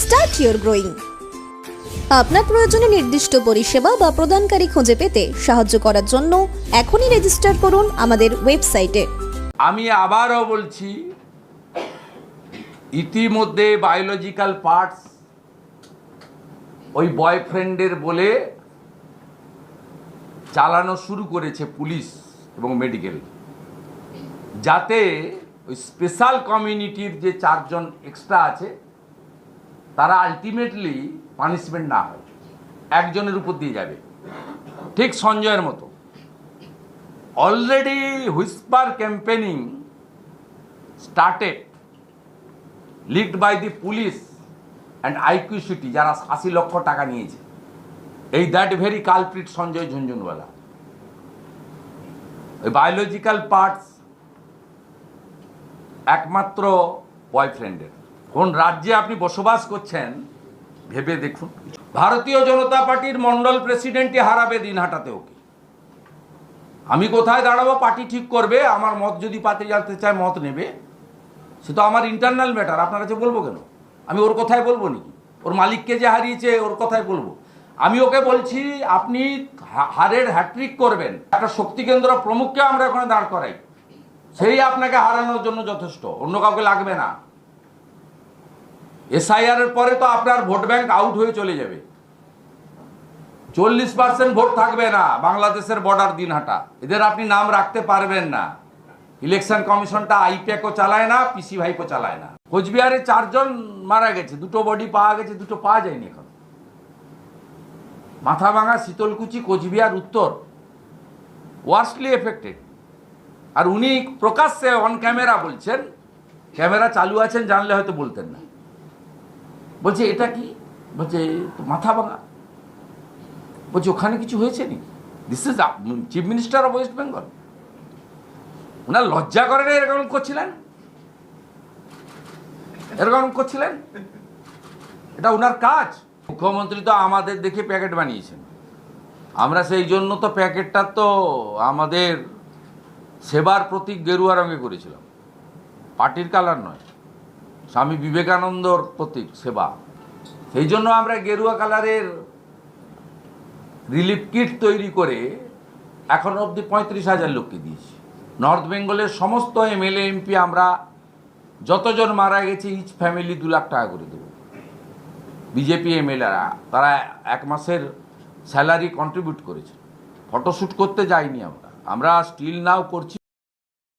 start your growing আপনার প্রয়োজনে নির্দিষ্ট পরিষেবা বা প্রদানকারী খুঁজে পেতে সাহায্য করার জন্য এখনই রেজিস্টার করুন আমাদের ওয়েবসাইটে আমি আবারও বলছি, ইতিমধ্যে বায়োলজিক্যাল পার্টস ওই বয়ফ্রেন্ডের বলে চালানো শুরু করেছে পুলিশ এবং মেডিকেল যাতে ওই স্পেশাল কমিউনিটির যে চারজন এক্সট্রা আছে তারা আলটিমেটলি পানিশমেন্ট না হয়। একজনের উপর দিয়ে যাবে। ঠিক সঞ্জয়ের মতো। Already whisper campaigning started leaked by the police and IQ City যারা আশি লক্ষ টাকা নিয়েছে। এই that very culprit Sanjay Jhunjhunwala. ওই বায়োলজিক্যাল পার্টস একমাত্র বয়ফ্রেন্ডের কোন রাজ্যে আপনি বসবাস করছেন, ভেবে দেখুন। ভারতীয় জনতা পার্টির মন্ডল প্রেসিডেন্টই হারাবে দিন হাঁটাতে ওকে। আমি কোথায় দাঁড়াবো, পার্টি ঠিক করবে, আমার মত যদি পাতে জানতে চায় মত নেবে। সে তো আমার ইন্টারনাল ম্যাটার আপনার কাছে বলব কেন? আমি ওর কথায় বলব নাকি? ওর মালিককে যে হারিয়েছে, ওর কথায় বলব। আমি ওকে বলছি, আপনি হারের হ্যাট্রিক করবেন। একটা শক্তি কেন্দ্র প্রমুখকে আমরা ওখানে দাঁড় করাই। সেই আপনাকে হারানোর জন্য যথেষ্ট, অন্য কাউকে লাগবে না। এসআইআর এর পরে তো আপনার ভোট ব্যাংক আউট হয়ে চলে যাবে। চল্লিশ পার্সেন্ট ভোট থাকবে না বাংলাদেশের বর্ডার দিনহাটা। এদের আপনি নাম রাখতে পারবেন না। ইলেকশন কমিশনটা আইপ্যাকও চালায় না পিসি ভাইপো চালায় না। কোচবিহারে চারজন মারা গেছে, দুটো বডি পাওয়া গেছে, দুটো পাওয়া যায়নি এখন। মাথা মাথাভাঙা, শীতলকুচি, কোচবিহার, উত্তর। ওয়ার্স্টলি এফেক্টেড আর উনি প্রকাশ্যে অন ক্যামেরা বলছেন। ক্যামেরা চালু আছেন, জানলে হয়তো বলতেন না। বলছে, এটা কি? বলছে মাথা ভাঙা। বলছি, ওখানে কিছু হয়েছে নি this is chief minister of West Bengal ওনার লজ্জা করে না এরকম করছিলেন? এরকম করছিলেন? এটা ওনার কাজ। মুখ্যমন্ত্রী তো আমাদের দেখে প্যাকেট বানিয়েছেন। আমরা সেই জন্য তো প্যাকেটটা তো আমাদের সেবার প্রতীক গেরুয়া রঙে করেছিলাম। পার্টির কালার নয়। স্বামী বিবেকানন্দর প্রতীক সেবা। সেই জন্য আমরা গেরুয়া কালারের রিলিফ কিট তৈরি করে এখন অবধি পঁয়ত্রিশ হাজার লোককে দিয়েছি। নর্থ বেঙ্গলের সমস্ত এমএলএ, এমপি আমরা যতজন মারা গেছে ইচ ফ্যামিলি দু লাখ টাকা করে দেবো। বিজেপি এমএলএরা, তারা এক মাসের স্যালারি কন্ট্রিবিউট করেছে। ফটোশ্যুট করতে যাইনি আমরা। আমরা স্টিল নাও করছি।